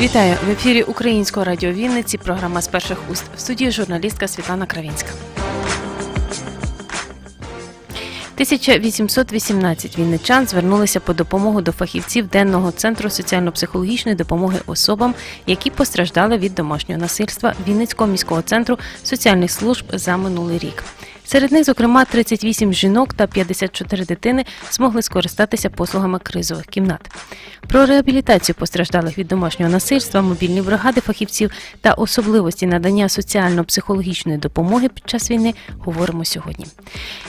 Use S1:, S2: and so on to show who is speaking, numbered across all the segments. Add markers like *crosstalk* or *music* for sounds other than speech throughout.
S1: Вітаю в ефірі Українського радіо Вінниці. Програма з перших уст в студії журналістка Світлана Кравінська. 1818 вінничан звернулися по допомогу до фахівців денного центру соціально-психологічної допомоги особам, які постраждали від домашнього насильства Вінницького міського центру соціальних служб за минулий рік. Серед них, зокрема, 38 жінок та 54 дитини змогли скористатися послугами кризових кімнат. Про реабілітацію постраждалих від домашнього насильства, мобільні бригади фахівців та особливості надання соціально-психологічної допомоги під час війни говоримо сьогодні.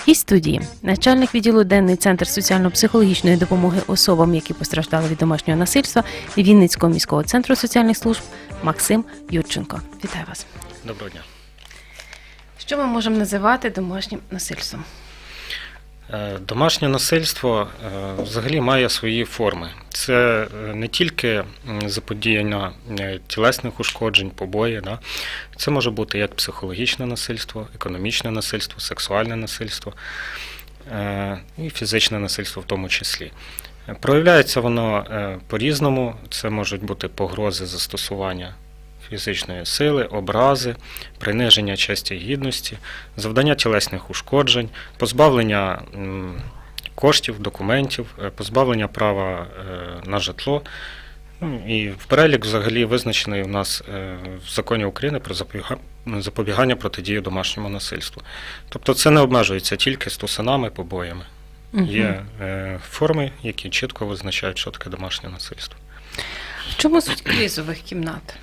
S1: Гість студії начальник відділу Денний центр соціально-психологічної допомоги особам, які постраждали від домашнього насильства Вінницького міського центру соціальних служб Максим Юрченко. Вітаю вас.
S2: Доброго дня.
S1: Що ми можемо називати домашнім насильством?
S2: Е, Домашнє насильство е, взагалі має свої форми. Це е, не тільки заподіяння тілесних ушкоджень, побої. Да? Це може бути як психологічне насильство, економічне насильство, сексуальне насильство і фізичне насильство в тому числі. Проявляється воно по-різному. Це можуть бути погрози застосування фізичної сили, образи, приниження честі гідності, завдання тілесних ушкоджень, позбавлення коштів, документів, е, позбавлення права е, на житло. Ну, І в перелік взагалі визначений у нас е, в законі України про запобігання протидії домашньому насильству. Тобто це не обмежується тільки стусанами, побоями. Є е, форми, які чітко визначають, що таке домашнє насильство.
S1: В чому суть *clears throat* кризових кімнат?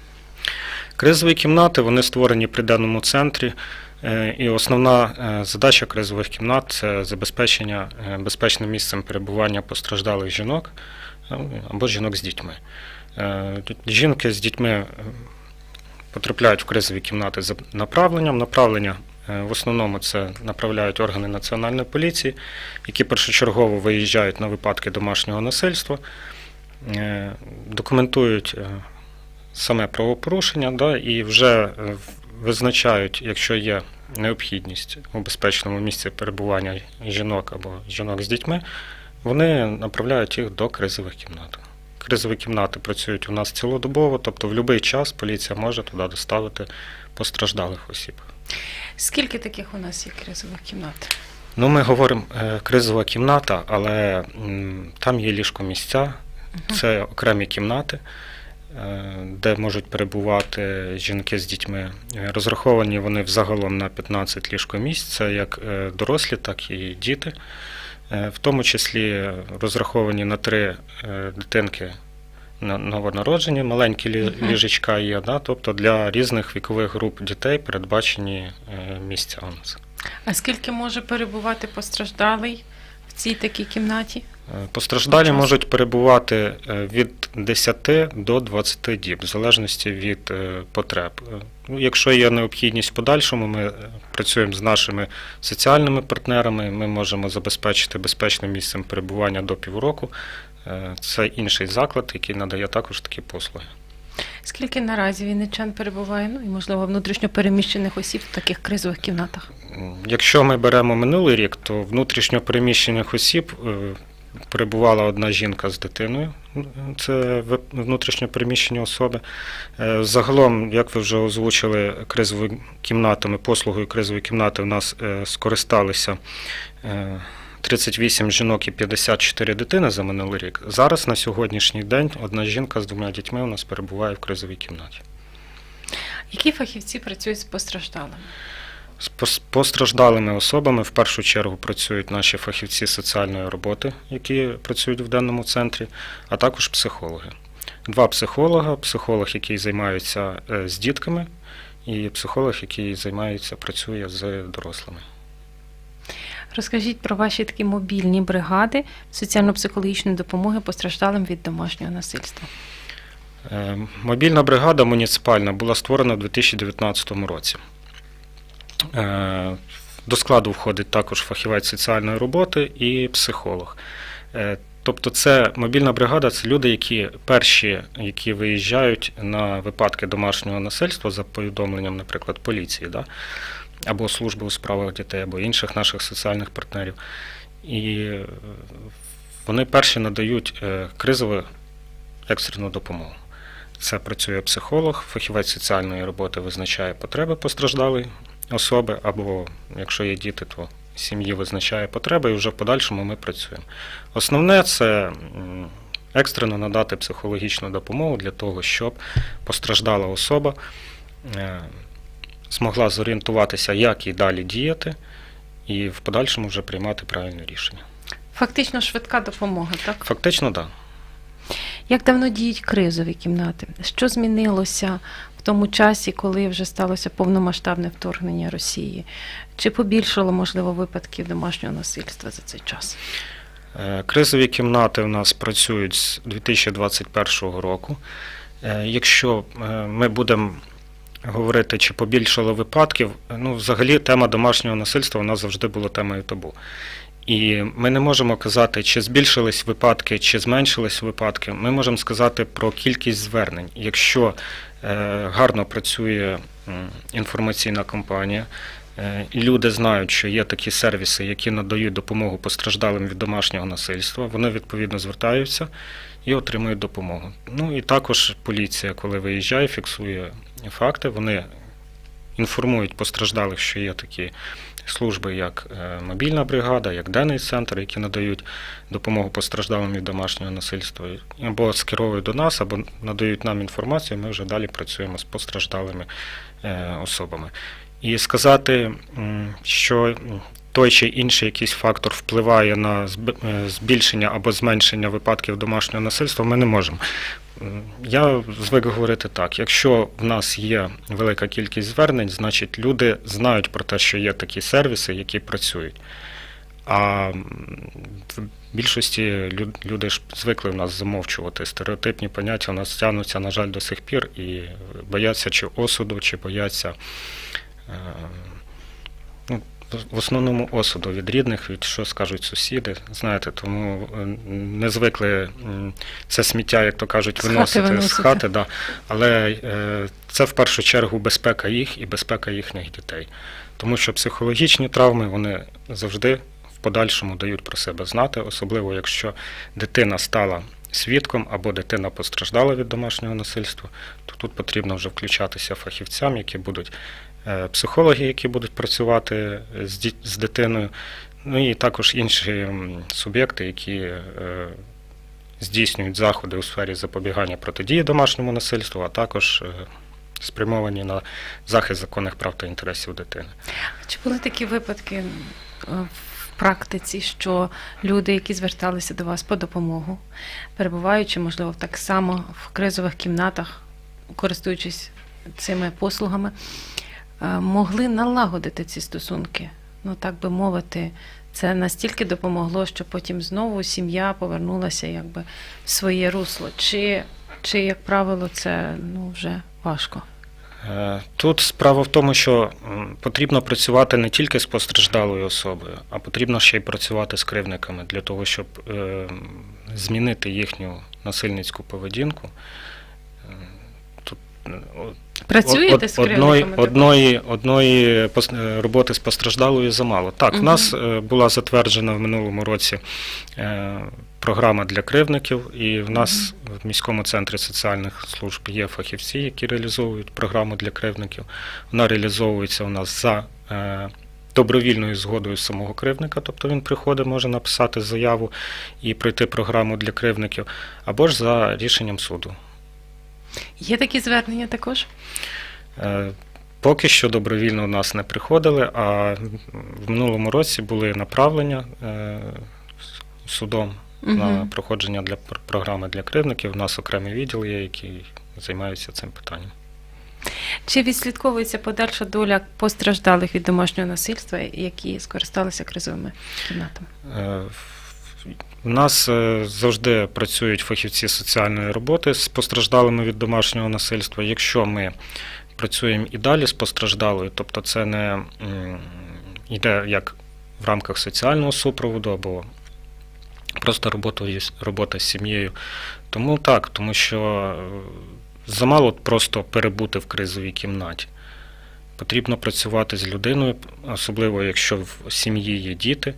S2: Кризові кімнати вони створені при даному центрі. е, І основна е, задача кризових кімнат це забезпечення е, безпечним місцем перебування постраждалих жінок або жінок з дітьми. Жінки з дітьми потрапляють в кризові кімнати за направленням. Направлення в основному це направляють органи національної поліції, які першочергово виїжджають на випадки домашнього насильства, документують саме правопорушення, да, і вже е, визначають, якщо є необхідність у безпечному місці перебування жінок або жінок з дітьми, вони направляють їх до кризових кімнат. Кризові кімнати працюють у нас цілодобово, тобто в будь-який час поліція може туди доставити постраждалих осіб.
S1: Скільки таких у нас є кризових кімнат?
S2: Ну, ми говоримо е, кризова кімната, але там є ліжкомісця, це окремі кімнати, де можуть перебувати жінки з дітьми. Е, Розраховані вони взагалом на 15 ліжкомісць, це як е, дорослі, так і діти. Е, В тому числі розраховані на три е, дитинки на- новонароджені, маленькі ліжечка є, да? тобто для різних вікових груп дітей передбачені е, місця у нас.
S1: А скільки може перебувати постраждалий в цій такій кімнаті?
S2: Е, Постраждалі можуть перебувати е, від 10 до 20 діб, в залежності від е, потреб. Ну, якщо є необхідність в подальшому, ми працюємо з нашими соціальними партнерами, ми можемо забезпечити безпечним місцем перебування до півроку. Це інший заклад, який надає також такі послуги.
S1: Скільки наразі вінничан перебуває, ну і можливо внутрішньо переміщених осіб в таких кризових кімнатах?
S2: Якщо ми беремо минулий рік, то внутрішньо переміщених осіб перебувала одна жінка з дитиною. Це внутрішньо переміщені особи. Е, Загалом, як ви вже озвучили, кризовими кімнатами, послугою кризової кімнати в нас е, скористалися е, 38 жінок і 54 дитини за минулий рік. Зараз на сьогоднішній день одна жінка з двома дітьми у нас перебуває в кризовій кімнаті.
S1: Які фахівці працюють з постраждалими?
S2: З постраждалими особами в першу чергу працюють наші фахівці соціальної роботи, які працюють в даному центрі, а також психологи. Два психолога: психолог, який займається е, з дітками, і психолог, який займається, працює з дорослими.
S1: Розкажіть про ваші такі мобільні бригади соціально-психологічної допомоги постраждалим від домашнього насильства.
S2: Е, Мобільна бригада муніципальна була створена у 2019 році. Е, До складу входить також фахівець соціальної роботи і психолог. Е, Тобто, це мобільна бригада це люди, які перші, які виїжджають на випадки домашнього насильства за повідомленням, наприклад, поліції, да? або служби у справах дітей, або інших наших соціальних партнерів. і е, вони перші надають кризову екстрену допомогу. Це працює психолог, фахівець соціальної роботи визначає потреби постраждалої особи, або якщо є діти, то сім'ї визначає потреби, і вже в подальшому ми працюємо. Основне це екстрено надати психологічну допомогу для того, щоб постраждала особа е, змогла зорієнтуватися, як і далі діяти, і в подальшому вже приймати правильне рішення.
S1: Фактично швидка допомога, так?
S2: Фактично, так. Да.
S1: Як давно діють кризові кімнати? Що змінилося тому часі, коли вже сталося повномасштабне вторгнення Росії? Чи побільшало, можливо, випадків домашнього насильства за цей час?
S2: Е, Кризові кімнати у нас працюють з 2021 року. Е, Якщо е, ми будемо говорити, чи побільшало випадків, ну, взагалі тема домашнього насильства у нас завжди була темою табу. І ми не можемо казати, чи збільшились випадки, чи зменшились випадки. Ми можемо сказати про кількість звернень. Якщо гарно працює інформаційна кампанія, е, люди знають, що є такі сервіси, які надають допомогу постраждалим від домашнього насильства, вони відповідно звертаються і отримують допомогу. Ну і також поліція, коли виїжджає, фіксує факти, вони інформують постраждалих, що є такі служби, як е, мобільна бригада, як денний центр, які надають допомогу постраждалим від домашнього насильства, або скеровують до нас, або надають нам інформацію. Ми вже далі працюємо з постраждалими е, особами. І сказати, що той чи інший якийсь фактор впливає на е, збільшення або зменшення випадків домашнього насильства, ми не можемо. Я звик говорити так: якщо в нас є велика кількість звернень, значить люди знають про те, що є такі сервіси, які працюють. А в більшості люди ж звикли в нас замовчувати. Стереотипні поняття у нас тягнуться, на жаль, до сих пір і бояться чи осуду, чи бояться. е, Ну, в- основному осуду від рідних, від що скажуть сусіди, знаєте, тому е, не звикли це сміття, як то кажуть,
S1: З хати
S2: виносити з хати. Да. Але е, це в першу чергу безпека їх і безпека їхніх дітей. Тому що психологічні травми вони завжди в подальшому дають про себе знати, особливо якщо дитина стала свідком або дитина постраждала від домашнього насильства, то тут потрібно вже включатися фахівцям, які будуть психологи, які будуть працювати з, дитиною, ну і також інші суб'єкти, які е, здійснюють заходи у сфері запобігання протидії домашньому насильству, а також е, спрямовані на захист законних прав та інтересів дитини.
S1: Чи були такі випадки е, в практиці, що люди, які зверталися до вас по допомогу, перебуваючи, можливо, так само в кризових кімнатах, користуючись цими послугами, е, могли налагодити ці стосунки? Ну, так би мовити, це настільки допомогло, що потім знову сім'я повернулася якби в своє русло. Чи, чи як правило, це ну, вже важко?
S2: Е, Тут справа в тому, що потрібно працювати не тільки з постраждалою особою, а потрібно ще й працювати з кривниками для того, щоб е, змінити їхню насильницьку поведінку.
S1: Працюєте
S2: Од-
S1: з
S2: одної, одної, одної е, роботи з постраждалою замало. Так, в нас е, була затверджена в минулому році е, програма для кривдників, і в нас в міському центрі соціальних служб є фахівці, які реалізовують програму для кривдників. Вона реалізовується у нас за добровільною згодою самого кривдника, тобто він приходить, може написати заяву і пройти програму для кривдників, або ж за рішенням суду.
S1: Є такі звернення також?
S2: Е, Поки що добровільно у нас не приходили, а в минулому році були направлення е, судом на проходження для програми для кривдників. У нас окремий відділ є, який займається цим питанням.
S1: Чи відслідковується подальша доля постраждалих від домашнього насильства, які скористалися кризовими кімнатами?
S2: У нас е, завжди працюють фахівці соціальної роботи з постраждалими від домашнього насильства. Якщо ми працюємо і далі з постраждалою, тобто це не йде як в рамках соціального супроводу або просто робота, робота з сім'єю. Тому так, тому що е, замало просто перебути в кризовій кімнаті. Потрібно працювати з людиною, особливо якщо в сім'ї є діти.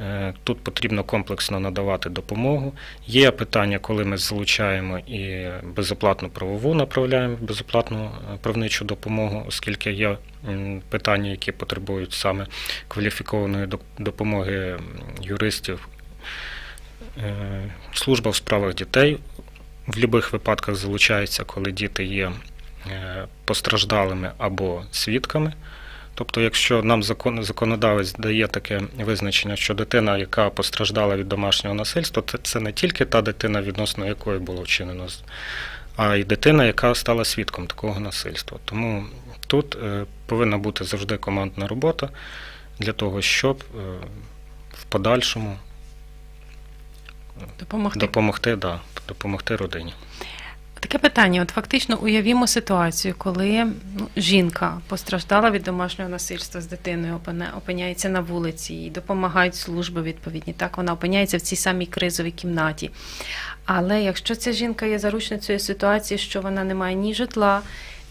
S2: Е, Тут потрібно комплексно надавати допомогу. Є питання, коли ми залучаємо і безоплатну правову направляємо безоплатну е, правничу допомогу, оскільки є питання, які потребують саме кваліфікованої допомоги юристів. Е, Служба в справах дітей в будь-яких випадках залучається, коли діти є постраждалими або свідками. Тобто, якщо нам закон, законодавець дає таке визначення, що дитина, яка постраждала від домашнього насильства, то це не тільки та дитина, відносно якої було вчинено, а й дитина, яка стала свідком такого насильства. Тому тут е, повинна бути завжди командна робота для того, щоб е, в подальшому
S1: Допомогти.
S2: допомогти, да, допомогти родині.
S1: Таке питання: от фактично уявімо ситуацію, коли ну, жінка постраждала від домашнього насильства з дитиною, опиняється на вулиці, їй допомагають служби відповідні. Так, вона опиняється в цій самій кризовій кімнаті. Але якщо ця жінка є заручницею ситуації, що вона не має ні житла,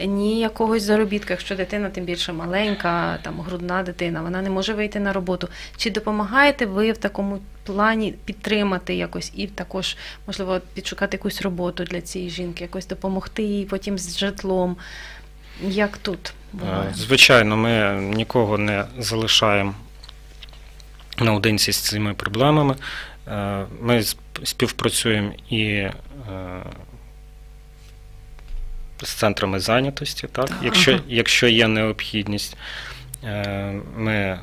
S1: ні якогось заробітка, якщо дитина тим більше маленька, там грудна дитина, вона не може вийти на роботу. Чи допомагаєте ви в такому плані підтримати якось і також, можливо, підшукати якусь роботу для цієї жінки, якось допомогти їй потім з житлом? Як тут буває?
S2: Е, Звичайно, ми нікого не залишаємо наодинці з цими проблемами. Е, Ми співпрацюємо і е, з центрами зайнятості, так? Якщо, якщо є необхідність, е, ми е,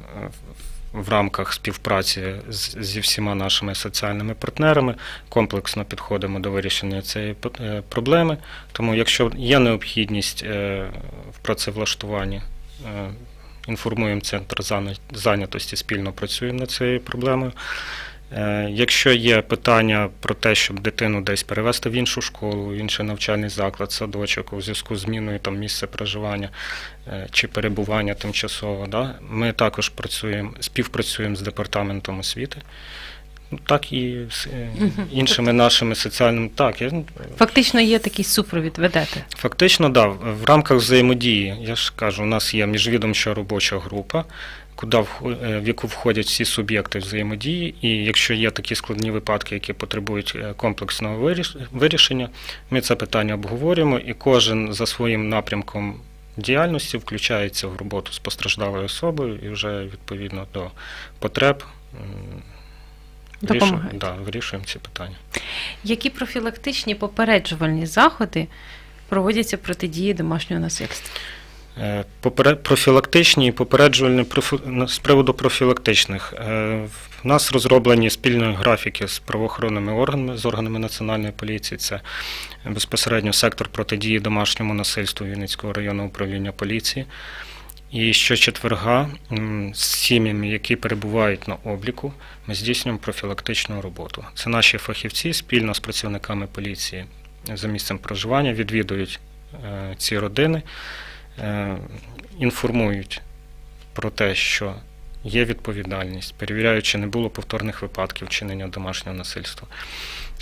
S2: в рамках співпраці з, зі всіма нашими соціальними партнерами комплексно підходимо до вирішення цієї е, проблеми. Тому, якщо є необхідність в працевлаштуванні, інформуємо центр зайнятості, спільно працюємо над цією проблемою. Е, Якщо є питання про те, щоб дитину десь перевести в іншу школу, в інший навчальний заклад, садочок у зв'язку з зміною там місця проживання е, чи перебування тимчасово, да, ми також працюємо, співпрацюємо з департаментом освіти. Ну, Так і з е, іншими нашими соціальними. Так, я,
S1: Фактично є такий супровід, ведете.
S2: Фактично, да, в рамках взаємодії, я ж кажу, у нас є міжвідомча робоча група, куди е, в яку входять всі суб'єкти взаємодії, і якщо є такі складні випадки, які потребують е, комплексного виріш- вирішення, ми це питання обговорюємо, і кожен за своїм напрямком діяльності включається в роботу з постраждалою особою і вже відповідно до потреб вирішуємо, да, вирішуємо ці питання.
S1: Які профілактичні попереджувальні заходи проводяться протидії домашнього насильства?
S2: Е, Профілактичні і попереджувальні з приводу профілактичних. Е, В нас розроблені спільні графіки з правоохоронними органами, з органами національної поліції. Це безпосередньо сектор протидії домашньому насильству Вінницького районного управління поліції. І щочетверга з сім'ями, які перебувають на обліку, ми здійснюємо профілактичну роботу. Це наші фахівці спільно з працівниками поліції за місцем проживання відвідують е, ці родини, е, інформують про те, що є відповідальність, перевіряють, чи не було повторних випадків вчинення домашнього насильства.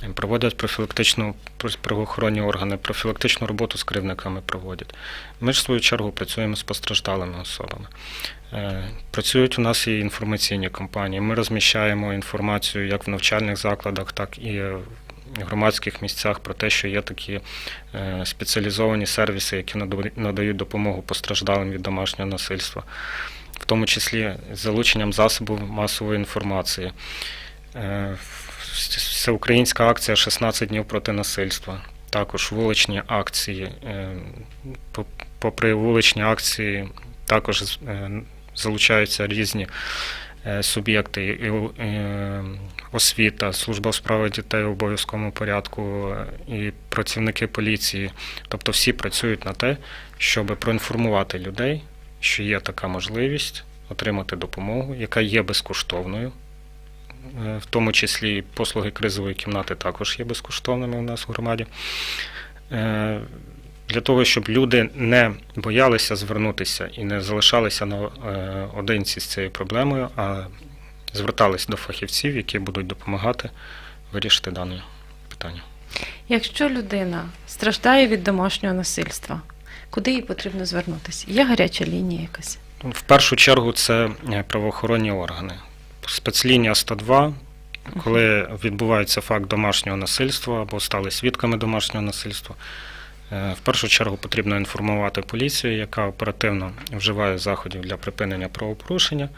S2: Е, Проводять профілактичну правоохоронні органи, профілактичну роботу з кривниками проводять. Ми ж в свою чергу працюємо з постраждалими особами. Е, Працюють у нас і інформаційні кампанії. Ми розміщаємо інформацію як в навчальних закладах, так і в громадських місцях про те, що є такі е, спеціалізовані сервіси, які надають- допомогу постраждалим від домашнього насильства, в тому числі з залученням засобів масової інформації. Е, Всеукраїнська акція 16 днів проти насильства. Також вуличні акції. Е, Попри вуличні акції, також залучаються різні суб'єкти, освіта, служба у справах дітей в обов'язковому порядку е, і працівники поліції. Тобто всі працюють на те, щоб проінформувати людей, що є така можливість отримати допомогу, яка є безкоштовною. Е, В тому числі послуги кризової кімнати також є безкоштовними у нас в громаді. Е, Для того, щоб люди не боялися звернутися і не залишалися наодинці з цією проблемою, а зверталися до фахівців, які будуть допомагати вирішити дане питання.
S1: Якщо людина страждає від домашнього насильства, куди їй потрібно звернутися? Є гаряча лінія якась?
S2: В першу чергу це е, правоохоронні органи. спецлінія 102, коли відбувається факт домашнього насильства або стали свідками домашнього насильства. Е, В першу чергу потрібно інформувати поліцію, яка оперативно вживає заходів для припинення правопорушення,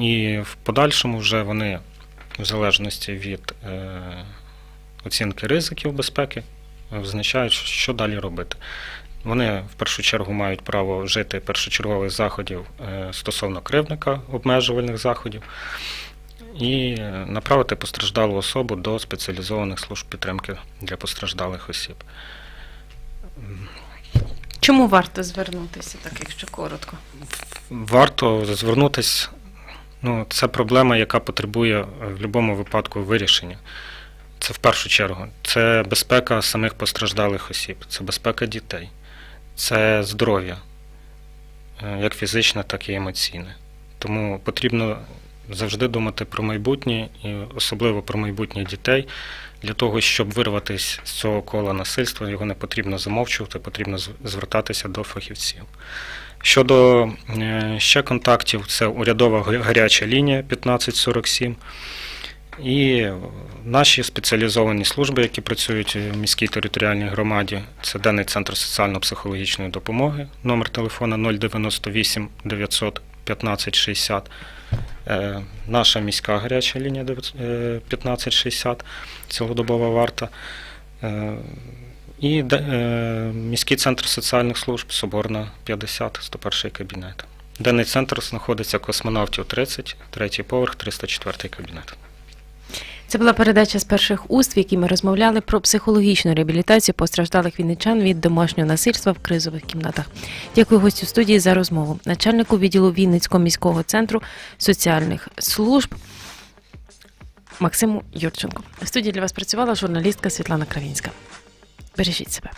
S2: і в подальшому вже вони, в залежності від е, оцінки ризиків безпеки, визначають, що далі робити. Вони в першу чергу мають право вжити першочергових заходів е, стосовно кривдника, обмежувальних заходів, і е, направити постраждалу особу до спеціалізованих служб підтримки для постраждалих осіб.
S1: Чому варто звернутися, так якщо коротко?
S2: Варто звернутися. Ну, це проблема, яка потребує е, в будь-якому випадку вирішення. Це в першу чергу. Це безпека самих постраждалих осіб, це безпека дітей, це здоров'я, е, як фізичне, так і емоційне. Тому потрібно завжди думати про майбутнє і особливо про майбутнє дітей. Для того, щоб вирватися з цього кола насильства, його не потрібно замовчувати, потрібно звертатися до фахівців. Щодо е, ще контактів, це урядова гаряча лінія 1547. І наші спеціалізовані служби, які працюють в міській територіальній громаді, це денний центр соціально-психологічної допомоги, номер телефона 098 900 15 60. Е, Наша міська гаряча лінія 900, е, 1560, цілодобова варта. І е, міський центр соціальних служб Соборна 50, 101 кабінет. Денний центр знаходиться космонавтів 30, третій поверх, 304 кабінет.
S1: Це була передача з перших уст, в якій ми розмовляли про психологічну реабілітацію постраждалих вінничан від домашнього насильства в кризових кімнатах. Дякую гостю студії за розмову. Начальнику відділу Вінницького міського центру соціальних служб Максиму Юрченку. В студії для вас працювала журналістка Світлана Кравінська. Бережіть себе.